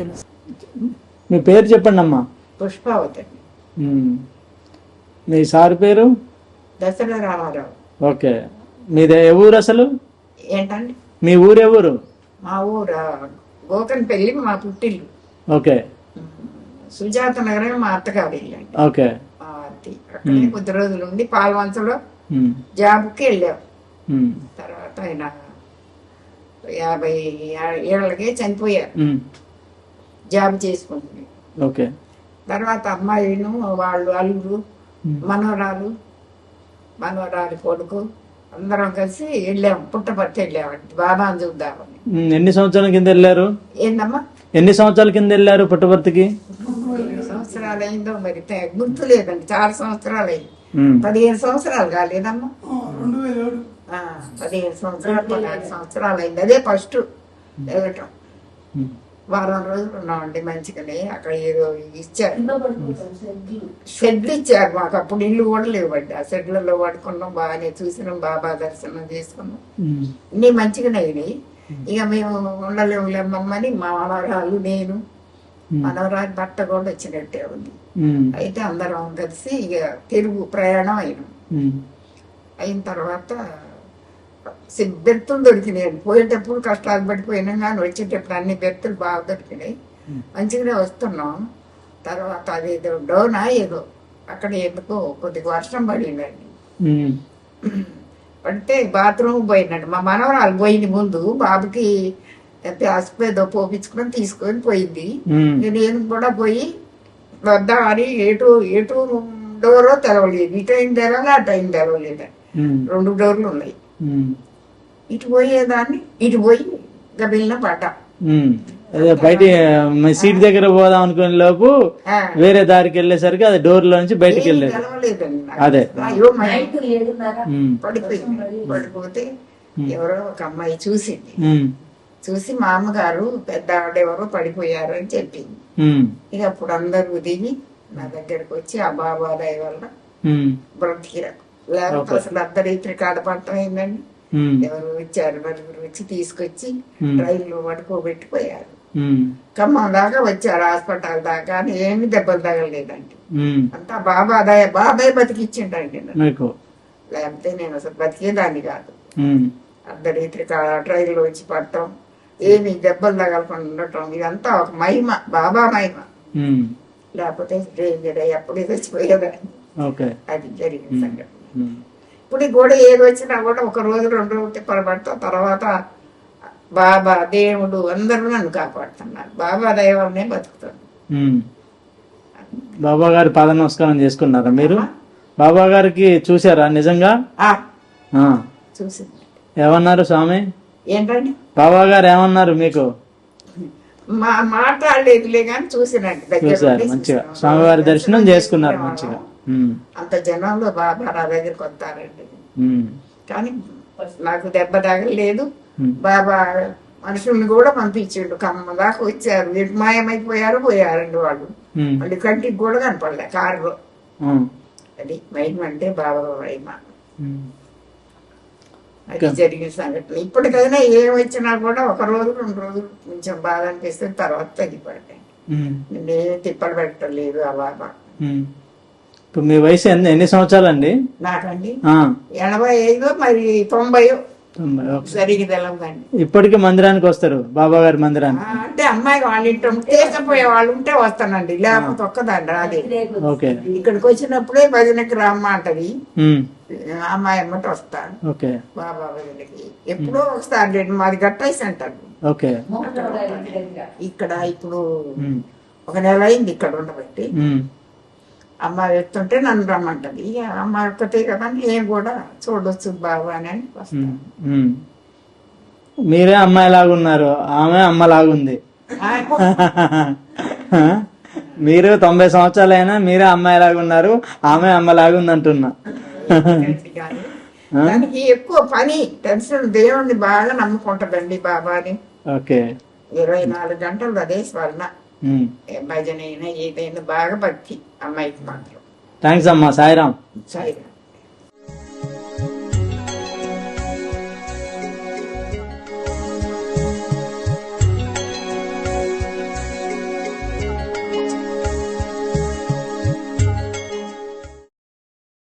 తెలుసు. మీ పేరు చెప్పండి అమ్మా పుష్పావతి. మీ సార్ పేరు? దసరా రామారావు. ఓకే. మీది ఏ ఊరు అసలు? ఏంటండి? మీ ఊరు ఎవరు మా ఊరు గోకన్ పెళ్ళి మా పుట్టిల్లు. ఓకే. సుజాత నగరం మా అత్తగారి ఇల్లు ఓకే. మా అత్తి అక్కడే కొద్ది రోజులు ఉండి పాల్వంచలో. జాబ్కి వెళ్ళాం. తర్వాత ఆయన యాభై ఏళ్ళకే చనిపోయారు. జాబ్ చేసుకుంటుంది. ఓకే. తర్వాత అమ్మాయిను వాళ్ళు అల్లుడు మనవరాలు మనవరాలి కొడుకు అందరం కలిసి వెళ్ళాం పుట్టపర్తి వెళ్ళామండి. బాబాని చూద్దామని. ఎన్ని సంవత్సరాల కింద వెళ్ళారు? ఏందమ్మా? ఎన్ని సంవత్సరాల కింద వెళ్ళారు పుట్టపర్తికి? సంవత్సరాలు అయిందో మరి గుర్తు లేదండి. చాలా సంవత్సరాలు అయింది. పదిహేను సంవత్సరాలు కాలేదమ్మా? పదిహేను సంవత్సరాలు పదహారు సంవత్సరాలు అయింది అదే ఫస్ట్. వెళ్ళటం. వారం రోజులు ఉన్నామండి మంచిగానే. అక్కడ ఏదో ఇచ్చారు. షెడ్లు. ఇచ్చారు మాకు. అప్పుడు ఇల్లు కూడా లేవండి. ఆ షెడ్లలో పడుకున్నాం బాగానే చూసినాం బాబా దర్శనం చేసుకున్నాం. ఇన్ని మంచిగానే అయినాయి. ఇక మేము ఉండలేము లేమ్మని మా మనవరాలు నేను మనవరాలు భర్త కూడా వచ్చినట్టే ఉంది. అయితే అందరం కలిసి ఇక తిరుగు ప్రయాణం అయినాం. అయిన తర్వాత బెర్తులు దొరికినాయి. పోయేటప్పుడు కష్టాలు పడిపోయినాం కానీ వచ్చేటప్పుడు అన్ని బెర్తులు బాగా దొరికినాయి. మంచిగానే వస్తున్నాం. తర్వాత అదేదో డోనా ఏదో. అక్కడ ఎందుకో కొద్దిగా వర్షం పడిందండి. ఉమ్. పడితే బాత్రూమ్ పోయినాడు. మా మనవరాలు పోయింది ముందు. బాబుకి హాస్పిటల్ పోపించుకుని తీసుకొని పోయింది. నేను కూడా పోయి వద్దామని ఎటు ఎటు డోరో తెరవలేదు. ఇటు అయిన తెరవలే అటు అయిన తెరవలేదు. రెండు డోర్లు ఉన్నాయి. ఇటు పోయేదాన్ని ఇటు పోయి గబిలిన పడ్డ ఉమ్. అదే బయట సీట్ దగ్గర పోదాం అనుకునే లోపు ఆ, వేరే దారికి వెళ్ళేసరికి అది డోర్లో నుంచి బయటికి వెళ్ళేది. అదే. పడిపోతే ఎవరో ఒక అమ్మాయి చూసింది ఉమ్. చూసి మా అమ్మగారు పెద్ద ఆవిడెవరో పడిపోయారు అని చెప్పింది ఉమ్. ఇక అప్పుడు అందరూ దిగి నా దగ్గరకు వచ్చి ఆ బాబా దయ వల్ల ఉమ్. బ్రతికిరకు లేకపోతే అసలు అర్ధరీత్రి కాడపడటం ఉమ్. ఎవరు వచ్చారు నలుగురు వచ్చి తీసుకొచ్చి. రైల్లో పడుకోబెట్టిపోయారు. ఖమ్మం దాకా వచ్చారు హాస్పిటల్ దాకా అని ఏమి దెబ్బలు తగలలేదండి. అంతా బాబా దయ బాబాయ్ బతికిచ్చిండండి. మీకు లేకపోతే నేను అసలు బతికేదాన్ని కాదు కా- ట్రైన్లో వచ్చి పడటం ఏమి దెబ్బలు తగలకుండా ఉండటం ఇదంతా ఒక మహిమ బాబా మహిమ. లేకపోతే డేంజర్ అయ్యి అప్పుడే చచ్చిపోయేదాన్ని అది జరిగిన సంగతి. ఇప్పుడు ఈ గోడ ఏది వచ్చినా కూడా ఒక రోజు రెండు రోజులు తిప్పలబడతా తర్వాత బాబా దేవుడు అందరూ నన్ను కాపాడుతున్నారు. బాబా దైవమే బతుకుతాను. ఉమ్. బాబా గారి పాద నమస్కారం చేసుకున్నారా మీరు? బాబా గారికి చూసారా నిజంగా? ఏమన్నారు స్వామి? ఏంటండి? బాబా గారు ఏమన్నారు మీకు? మా మాట్లాడలేదులే కానీ చూసినండి చూసారు మంచిగా. స్వామివారి దర్శనం చేసుకున్నారు. మంచిగా. అంత జనంలో బాబా నా దగ్గరికి వస్తారండి. కానీ నాకు దెబ్బ తగలేదు. బాబా మనుషుల్ని కూడా పంపించిండు ఖమ్మం దాకా వచ్చారు ఎటు మాయమైపోయారు పోయారండి వాళ్ళు. మళ్ళీ కంటికి కూడా కనపడలే కారులో. అది మహిమ అంటే బాబా మహిమ. అది జరిగిన సంఘటన ఇప్పటికైనా ఏం వచ్చినా కూడా ఒక రోజు రెండు రోజులు కొంచెం బాధ అనిపిస్తుంది తర్వాత తగ్గిపడ్డాయి ఉమ్. నేనేం తిప్పలు పెట్టడం లేదు ఆ బాబా. ఇప్పుడు మీ వయసు ఎన్ని ఎన్ని సంవత్సరాలండి? నాకండి. ఆ. ఎనభై ఐదు మరి తొంభై తొంభై. ఓకే. సరిగ్గా తెలవదండి ఇప్పటికీ మందిరానికి వస్తారు బాబా గారి మందిరానికి? ఆ, అంటే అమ్మాయి వాళ్ళ ఇంట్లో తీసుకుపోయే వాళ్ళు ఉంటే వస్తానండి లేకపోతే ఒక్కదండి అదే ఓకే. ఇక్కడికి వచ్చినప్పుడే భజనకి రమ్మ అంటది. ఉమ్. అమ్మాయి అమ్మట వస్తాను. ఓకే. బాబా భజనకి. ఎప్పుడో ఒకసారి మాది గట్టై సెంటర్. ఓకే. ఇక్కడ ఇప్పుడు ఉమ్. ఒక నెల అయింది ఇక్కడ ఉండబట్టి. ఉమ్. అమ్మాయి వస్తుంటే నన్ను రమ్మంటది. ఇక అమ్మాయి ఒక్కతే కదా నేను కూడా చూడొచ్చు బాబా అని. మీరే అమ్మాయి లాగున్నారు ఆమె అమ్మ లాగుంది? మీరు తొంభై సంవత్సరాలైనా మీరే అమ్మాయి లాగున్నారు ఆమె అమ్మ లాగుంది అంటున్నా దానికి ఎక్కువ పని టెన్షన్ దేవుణ్ణి బాగా నమ్ముకుంటదండి బాబాని ఓకే. ఇరవై నాలుగు గంటలు అదే స్వర్ణ. భజన అయినా ఏదైనా బాగా భక్తి. అమ్మాయికి మాత్రం. థ్యాంక్స్ అమ్మా సాయిరామ్. సరే